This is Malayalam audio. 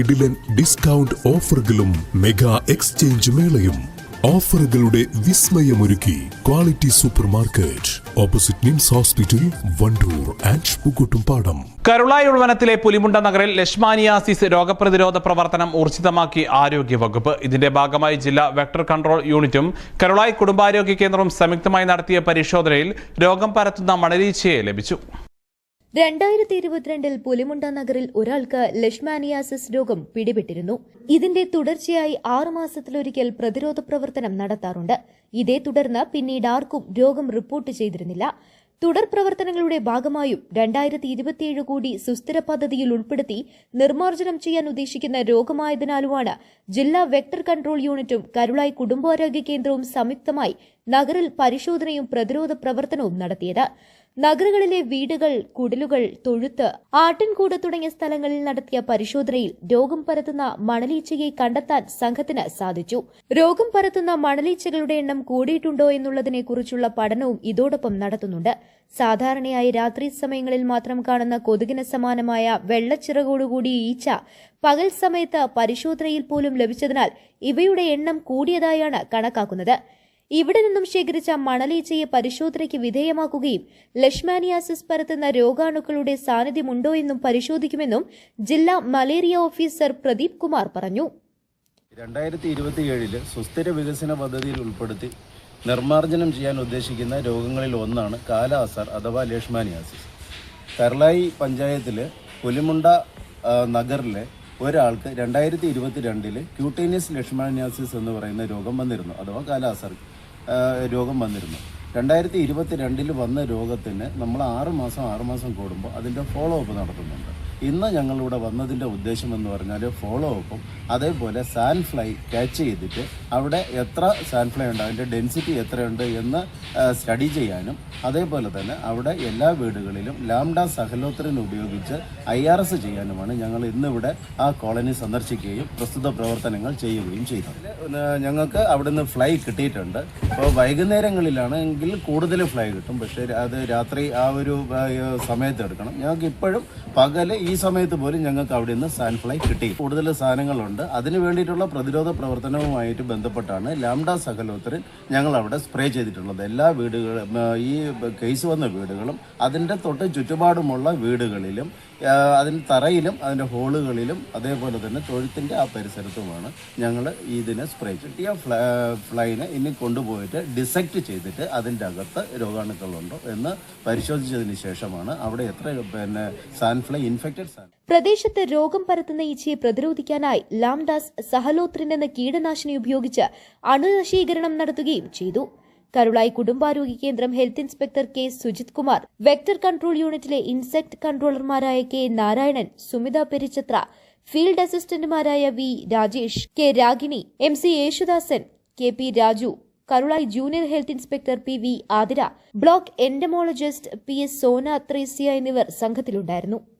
കിടിലൻ ഡിസ്കൗണ്ട് ഓഫറുകളും മെഗാ എക്സ്ചേഞ്ച് മേളയും. ഓഫറുകളുടെ വിസ്മയമൊരുക്കി quality super market opposite NIMS hospital Wandoor and Pookkottumpadam Karulai ഉൾവനത്തിലെ Pulimunda നഗറിൽ ലഷ്മാനിയാസിസ് രോഗപ്രതിരോധ പ്രവർത്തനം ഊർജിതമാക്കി ആരോഗ്യവകുപ്പ്. ഇതിന്റെ ഭാഗമായി ജില്ലാ വെക്ടർ കൺട്രോൾ യൂണിറ്റും കരുളായി കുടുംബാരോഗ്യ കേന്ദ്രവും സംയുക്തമായി നടത്തിയ പരിശോധനയിൽ രോഗം പരത്തുന്ന മണലീച്ചയെ ലഭിച്ചു. രണ്ടായിരത്തി ഇരുപത്തിരണ്ടിൽ പുലിമുണ്ട നഗറിൽ ഒരാൾക്ക് ലഷ്മാനിയാസിസ് രോഗം പിടിപെട്ടിരുന്നു. ഇതിന്റെ തുടർച്ചയായി ആറുമാസത്തിലൊരിക്കൽ പ്രതിരോധ പ്രവർത്തനം നടത്താറുണ്ട്. ഇതേ തുടർന്ന് പിന്നീട് ആർക്കും രോഗം റിപ്പോർട്ട് ചെയ്തിരുന്നില്ല. തുടർ പ്രവർത്തനങ്ങളുടെ ഭാഗമായും രണ്ടായിരത്തി ഇരുപത്തിയേഴ് കോടി സുസ്ഥിര പദ്ധതിയിൽ ഉൾപ്പെടുത്തി നിർമ്മാർജനം ചെയ്യാൻ ഉദ്ദേശിക്കുന്ന രോഗമായതിനാലുമാണ് ജില്ലാ വെക്ടർ കൺട്രോൾ യൂണിറ്റും കരുളായി കുടുംബാരോഗ്യ കേന്ദ്രവും സംയുക്തമായി നഗറിൽ പരിശോധനയും പ്രതിരോധ പ്രവർത്തനവും നടത്തിയത്. നഗരങ്ങളിലെ വീടുകൾ കുടിലുകൾ തൊഴുത്ത് ആട്ടിൻകൂട് തുടങ്ങിയ സ്ഥലങ്ങളിൽ നടത്തിയ പരിശോധനയിൽ രോഗം പരത്തുന്ന മണലീച്ചയെ കണ്ടെത്താൻ സംഘത്തിന് സാധിച്ചു. രോഗം പരത്തുന്ന മണലീച്ചകളുടെ എണ്ണം കൂടിയിട്ടുണ്ടോ എന്നുള്ളതിനെക്കുറിച്ചുള്ള പഠനവും ഇതോടൊപ്പം നടത്തുന്നുണ്ട്. സാധാരണയായി രാത്രി സമയങ്ങളിൽ മാത്രം കാണുന്ന കൊതുകിന് സമാനമായ വെള്ളച്ചിറകോടുകൂടിയ ഈച്ച പകൽ സമയത്ത് പരിശോധനയിൽ പോലും ലഭിച്ചതിനാൽ ഇവയുടെ എണ്ണം കൂടിയതായാണ് കണക്കാക്കുന്നത്. ഇവിടെ നിന്നും ശേഖരിച്ച മണലീച്ചയെ പരിശോധനയ്ക്ക് വിധേയമാക്കുകയും ലഷ്മാനിയാസിസ് പരത്തുന്ന രോഗാണുക്കളുടെ സാന്നിധ്യമുണ്ടോ എന്നും പരിശോധിക്കുമെന്നും ജില്ലാ മലേറിയ ഓഫീസർ പ്രദീപ് കുമാർ പറഞ്ഞു. രണ്ടായിരത്തി ഇരുപത്തിയേഴിൽ സുസ്ഥിര വികസന പദ്ധതിയിൽ ഉൾപ്പെടുത്തി നിർമ്മാർജനം ചെയ്യാൻ ഉദ്ദേശിക്കുന്ന രോഗങ്ങളിൽ ഒന്നാണ് കാലാസർ അഥവാ ലേഷ്മാനിയാസിസ്. കർളായി പഞ്ചായത്തിൽ പുലിമുണ്ട നഗറിലെ ഒരാൾക്ക് രണ്ടായിരത്തി ഇരുപത്തി രണ്ടിൽ ക്യൂട്ടേനിയസ് ലെഷ്മാനിയാസിസ് എന്ന് പറയുന്ന രോഗം വന്നിരുന്നു. അഥവാ കാല അസർ ആ, രോഗം വന്നിരുന്നു. രണ്ടായിരത്തി ഇരുപത്തി രണ്ടിൽ വന്ന രോഗത്തിന് നമ്മൾ ആറ് മാസം ആറ് മാസം കൂടുമ്പോൾ അതിന്റെ ഫോളോ അപ്പ് നടത്തുന്നുണ്ട്. ഇന്ന് ഞങ്ങളിവിടെ വന്നതിന്റെ ഉദ്ദേശം എന്ന് പറഞ്ഞാൽ ഫോളോ അപ്പും അതേപോലെ സാൻഡ് സാൻഫ്ലൈ ക്യാച്ച് ചെയ്തിട്ട് അവിടെ എത്ര സാൻഡ് സാൻഫ്ലൈ ഉണ്ട് അതിന്റെ ഡെൻസിറ്റി എത്രയുണ്ട് എന്ന് സ്റ്റഡി ചെയ്യാനും അതേപോലെ തന്നെ അവിടെ എല്ലാ വീടുകളിലും ലാംഡ സഹലോത്രിൻ ഉപയോഗിച്ച് ഐ ആർ എസ് ചെയ്യാനുമാണ് ഞങ്ങൾ ഇന്നിവിടെ ആ കോളനി സന്ദർശിക്കുകയും പ്രസ്തുത പ്രവർത്തനങ്ങൾ ചെയ്യുകയും ചെയ്തത്. ഞങ്ങൾക്ക് അവിടെ നിന്ന് ഫ്ലൈ കിട്ടിയിട്ടുണ്ട്. അപ്പോൾ വൈകുന്നേരങ്ങളിലാണെങ്കിൽ കൂടുതൽ ഫ്ലൈ കിട്ടും. പക്ഷേ അത് രാത്രി ആ ഒരു സമയത്ത് എടുക്കണം. ഞങ്ങൾക്ക് ഇപ്പോഴും പകൽ ഈ സമയത്ത് പോലും ഞങ്ങൾക്ക് അവിടെ നിന്ന് സാൻഫ്ലൈ കിട്ടി. കൂടുതൽ സാധനങ്ങളുണ്ട്. അതിന് വേണ്ടിയിട്ടുള്ള പ്രതിരോധ പ്രവർത്തനവുമായിട്ട് ബന്ധപ്പെട്ടാണ് ലാംഡ സഹലോത്തരൻ ഞങ്ങൾ അവിടെ സ്പ്രേ ചെയ്തിട്ടുള്ളത്. എല്ലാ വീടുകളും ഈ കേസ് വന്ന വീടുകളും അതിന്റെ തൊട്ട് ചുറ്റുപാടുമുള്ള വീടുകളിലും അതിന്റെ തറയിലും അതിന്റെ ഹോളുകളിലും അതേപോലെ തന്നെ തൊഴുത്തിന്റെ ആ പരിസരത്തുമാണ് ഞങ്ങൾ ഇതിനെ സ്പ്രേ ചെയ്തിട്ട് ആ ഫ്ല ഫ്ലൈനെ ഇനി കൊണ്ടുപോയിട്ട് ഡിസെക്ട് ചെയ്തിട്ട് അതിന്റെ അകത്ത് രോഗാണുക്കളുണ്ടോ എന്ന് പരിശോധിച്ചതിന് ശേഷമാണ് അവിടെ എത്ര പിന്നെ സാൻഫ്ലൈ ഇൻഫെക്റ്റഡ് സാൻ പ്രദേശത്ത് രോഗം പരത്തുന്ന ഈച്ചയെ പ്രതിരോധിക്കാനായി ലാംഡാസ് സഹലോത്രിൻ എന്ന കീടനാശിനി ഉപയോഗിച്ച് അണുനശീകരണം നടത്തുകയും ചെയ്തു. കരുളായി കുടുംബാരോഗ്യ കേന്ദ്രം health inspector K Sujith Kumar vector control യൂണിറ്റിലെ ഇൻസെക്ട് കൺട്രോളർമാരായ K Narayanan Sumitha Perichathra field അസിസ്റ്റന്റുമാരായ V Rajesh K Ragini M C Yesudasan K P Raju Karulai junior health inspector P V Athira block entomologist P S Sona Thresia എന്നിവർ സംഘത്തിലുണ്ടായിരുന്നു.